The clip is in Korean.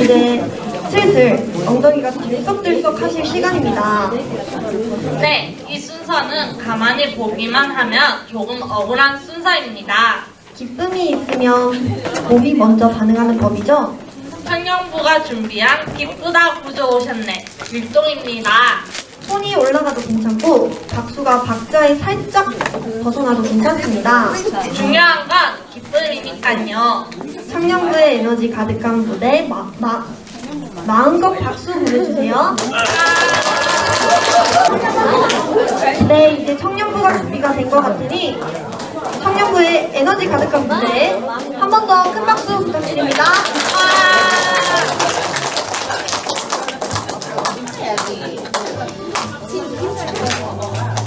이제 슬슬 엉덩이가 들썩들썩 하실 시간입니다. 네, 이 순서는 가만히 보기만 하면 조금 억울한 순서입니다. 기쁨이 있으면 몸이 먼저 반응하는 법이죠. 청년부가 준비한 기쁘다 구조 오셨네 율동입니다. 손이 올라가도 괜찮고 박수가 박자에 살짝 벗어나도 괜찮습니다. 중요한 건 기쁨이니까요. 상영부의 에너지 가득한 무대 마, 마, 마음껏 박수 보내주세요. 네, 이제 청년부가 준비가 된 것 같으니 청년부의 에너지 가득한 무대에 한 번 더 큰 박수 부탁드립니다. 아!